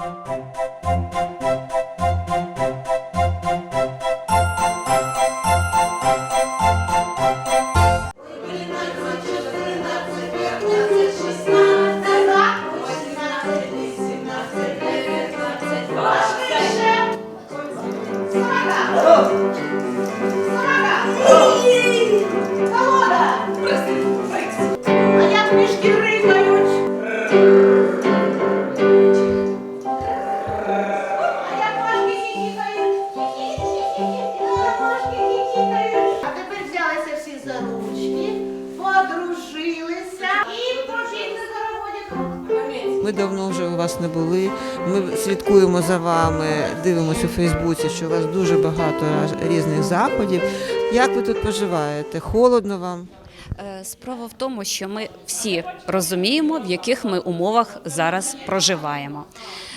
А подружилися і пожінки зарободять. Ми давно вже у вас не були. Ми слідкуємо за вами, дивимося у Фейсбуці, що у вас дуже багато різних заходів. Як ви тут поживаєте? Холодно вам? Е, Справа в тому, що ми всі розуміємо, в яких ми умовах зараз проживаємо.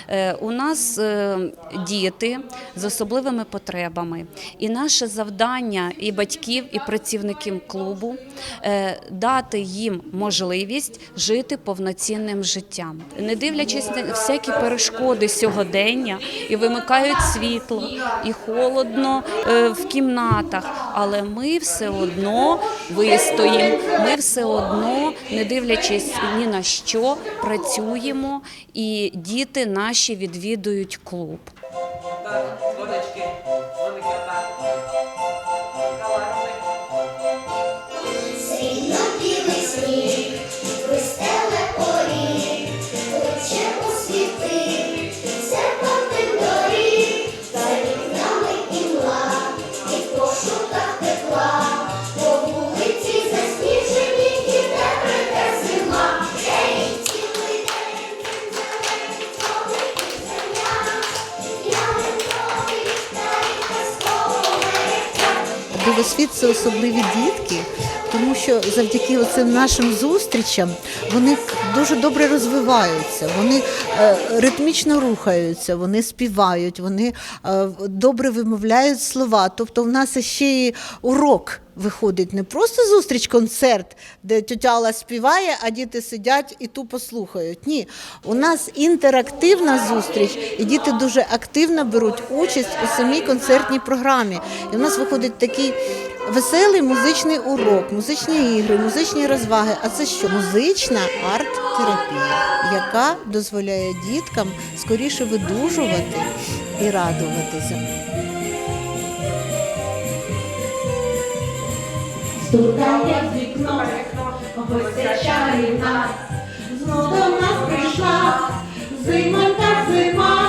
Е, У нас е, діти з особливими потребами, і наше завдання і батьків, і працівників клубу е, дати їм можливість жити повноцінним життям, не дивлячись на всякі перешкоди сьогодення, і вимикають світло, і холодно в кімнатах, але ми все одно вистоїмо. Ми все одно, не дивлячись ні на що, працюємо, і діти наші відвідують клуб. Срібно-білий мерехтя. світ це особливі дітки, тому що завдяки цим нашим зустрічам вони дуже добре розвиваються, вони е, ритмічно рухаються, вони співають, вони е, добре вимовляють слова. Тобто, в нас ще і урок. Виходить не просто зустріч, концерт, де тетя співає, а діти сидять і тупо слухають. Ні, у нас інтерактивна зустріч, і діти дуже активно беруть участь у самій концертній програмі. І у нас виходить такий веселий музичний урок, музичні ігри, музичні розваги. А це що? Музична арт-терапія, яка дозволяє діткам скоріше видужувати і радуватися. Стукає в вікно, гостя чарівна, знов до нас прийшла, зимонька зима,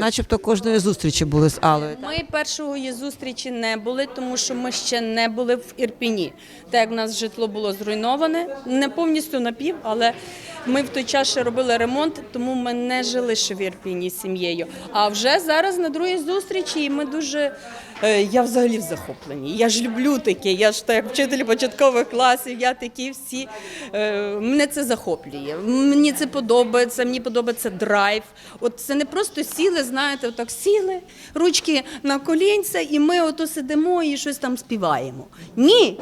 начебто кожної зустрічі були з Аллою. так? Ми першої зустрічі не були, тому що ми ще не були в Ірпіні. Так як в нас житло було зруйноване, не повністю напів, але ми в той час ще робили ремонт, тому ми не жили ще в Ірпіні з сім'єю. А вже зараз на другій зустрічі і ми дуже. Е, Я взагалі в захопленні. Я ж люблю таке. Я ж так вчитель початкових класів, я такі всі. е, Мене це захоплює. Мені це подобається, мені подобається драйв. От це не просто сіли, знаєте, отак сіли, ручки на колінця, і ми ото сидимо і щось там співаємо. Ні.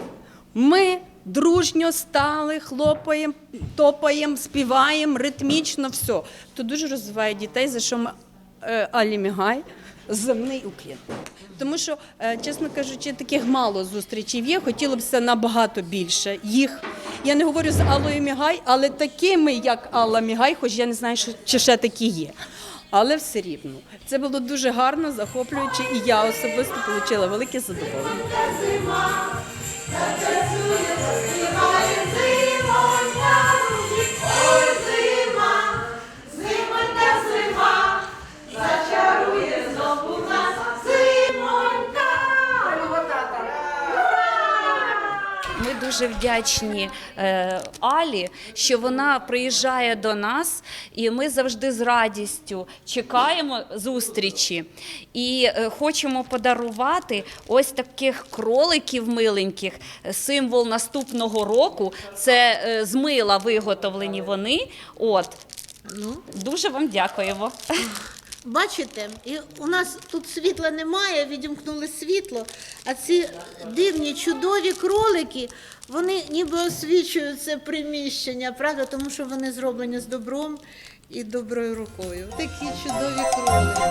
Ми дружньо стали, хлопаємо, топаємо, співаємо, ритмічно все. То дуже розвиває дітей, за що ми е, Алі Мігай земний уклін. Тому що, е, чесно кажучи, таких мало зустрічей є. Хотілося б набагато більше їх. Я не говорю з Аллою Мігай, але такими, як Алла Мігай, хоч я не знаю, чи ще такі є. Але все рівно це було дуже гарно, захоплююче, і я особисто отримала велике задоволення. Ой дуже вдячні е, Алі, що вона приїжджає до нас, і ми завжди з радістю чекаємо зустрічі і е, хочемо подарувати ось таких кроликів миленьких. Символ наступного року. Це е, з мила виготовлені вони. От Ну, дуже вам дякуємо. Бачите, і у нас тут світла немає, відімкнули світло, а ці дивні чудові кролики, вони ніби освічують це приміщення, правда, тому що вони зроблені з добром і доброю рукою. Такі чудові кролики.